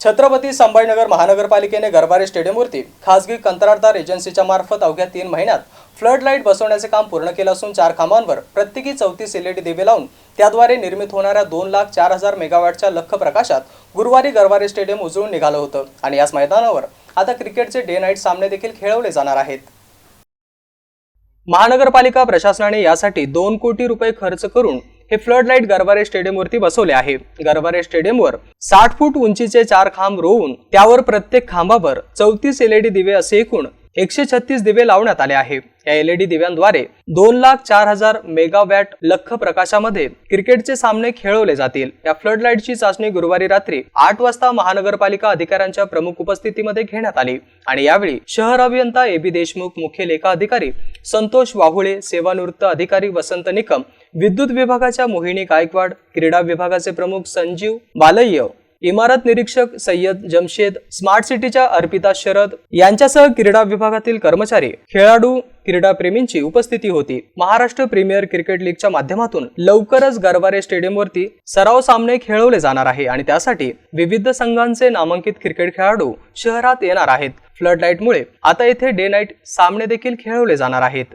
छत्रपती संभाजीनगर महानगरपालिकेने गरबारे स्टेडियमवरती खासगी कंत्राटदार एजन्सीच्या मार्फत अवघ्या तीन महिन्यात फ्लड लाइट बसवण्याचे काम पूर्ण केलं असून चार खांबांवर प्रत्येकी चौतीस एलईडी दिवे लावून त्याद्वारे निर्मित होणाऱ्या दोन लाख चार हजार मेगावॅटच्या लख प्रकाशात गुरुवारी गरबारे स्टेडियम उजळून निघालं होतं. आणि याच मैदानावर आता क्रिकेटचे डे नाईट सामने देखील खेळवले जाणार आहेत. महानगरपालिका प्रशासनाने यासाठी दोन कोटी रुपये खर्च करून हे फ्लड लाइट गरबारे स्टेडियमवरती बसवले आहे. गरबारे स्टेडियमवर साठ फूट उंचीचे चार खांब रोवून त्यावर प्रत्येक खांबावर चौतीस एलईडी दिवे असे एकूण एकशे छत्तीस दिवे लावण्यात आले आहे. या एलईडी दिव्यांद्वारे दोन लाख चार हजार मेगावॅट लख प्रकाशामध्ये क्रिकेटचे सामने खेळवले जातील. या फ्लड लाईटची चाचणी गुरुवारी रात्री आठ वाजता महानगरपालिका अधिकाऱ्यांच्या प्रमुख उपस्थितीमध्ये घेण्यात आली आणि यावेळी शहर अभियंता ए बी देशमुख मुख्य लेखा अधिकारी संतोष वाहुळे सेवानिवृत्त अधिकारी वसंत निकम विद्युत विभागाच्या मोहिनी गायकवाड क्रीडा विभागाचे प्रमुख संजीव बालय्य इमारत निरीक्षक सय्यद जमशेद स्मार्ट सिटीच्या अर्पिता शरद यांच्यासह क्रीडा विभागातील कर्मचारी खेळाडू क्रीडाप्रेमींची उपस्थिती होती. महाराष्ट्र प्रीमियर क्रिकेट लीगच्या माध्यमातून लवकरच गरवारे स्टेडियमवरती सराव सामने खेळवले जाणार आहे आणि त्यासाठी विविध संघांचे नामांकित क्रिकेट खेळाडू शहरात येणार आहेत. फ्लड लाईटमुळे आता येथे डे नाईट सामने देखील खेळवले जाणार आहेत.